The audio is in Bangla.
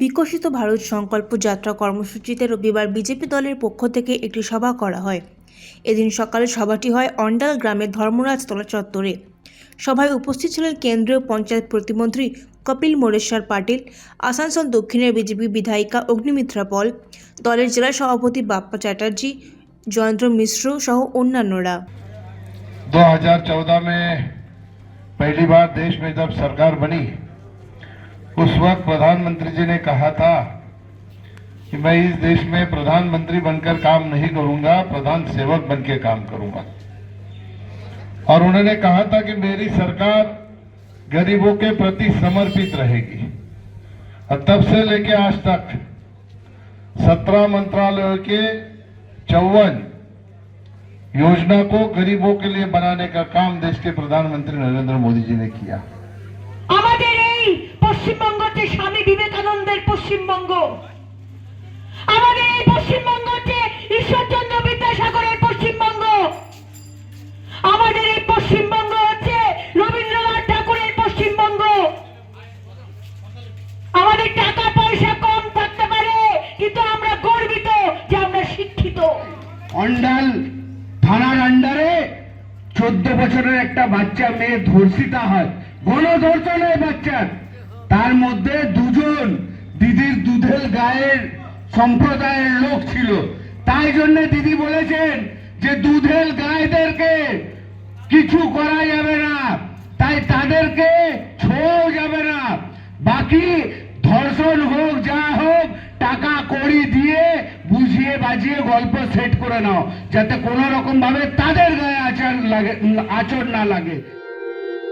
বিকশিত ভারত সংকল্প যাত্রা কর্মসূচিতে রবিবার বিজেপি দলের পক্ষ থেকে একটি সভা করা হয়। এদিন সকালে সভাটি হয় অন্ডাল গ্রামের ধর্মরাজতলা চত্বরে। সভায় উপস্থিত ছিলেন কেন্দ্রীয় পঞ্চায়েত প্রতিমন্ত্রী কপিল মোরেশ্বর পাটিল, আসানসোল দক্ষিণের বিজেপি বিধায়িকা অগ্নিমিত্রা পল, দলের জেলা সভাপতি বাপ্পা চ্যাটার্জি জয়ন্ত মিশ্র সহ অন্যান্যরা। দু হাজার চৌদহ মে পহলি বার দেশ মে জব সরকার বনি। उस वक्त प्रधानमंत्री जी ने कहा था कि मैं इस देश में प्रधानमंत्री बनकर काम नहीं करूँगा, प्रधान सेवक बनकर काम करूँगा। और उन्होंने कहा था कि मेरी सरकार गरीबों के प्रति समर्पित रहेगी। और तब से लेके आज तक सत्रह मंत्रालयों के चौवन योजना को गरीबों के लिए बनाने का काम देश के प्रधानमंत्री नरेंद्र मोदी जी ने किया। পশ্চিমবঙ্গ হচ্ছে স্বামী বিবেকানন্দের পশ্চিমবঙ্গ। আমাদের এই পশ্চিমবঙ্গ হচ্ছে ঈশ্বরচন্দ্র বিদ্যাসাগরের পশ্চিমবঙ্গ। আমাদের এই পশ্চিমবঙ্গ হচ্ছে রবীন্দ্রনাথ ঠাকুরের পশ্চিমবঙ্গ। আমাদের টাকা পয়সা কম থাকতে পারে, কিন্তু আমরা গর্বিত যে আমরা শিক্ষিত। অন্ডাল থানার আন্ডারে চোদ্দ বছরের একটা বাচ্চা মেয়ে ধর্ষিতা হয়। গণধর্ষণ হয় বাচ্চার। তার মধ্যে দুজন দিদির দুধেল গায়ের সম্প্রদায়ের লোক ছিল। তাই জন্য দিদি বলেছেন যে দুধেল গায়েদেরকে কিছু করা যাবে না। তাই তাদেরকে ছোঁয়াও যাবে না। বাকি ধর্ষণ হোক, যা হোক, টাকা কড়ি দিয়ে বুঝিয়ে বাজিয়ে গল্প সেট করে নাও। যাতে কোনো রকম ভাবে তাদের গায়ে আচার লাগে আচর না লাগে।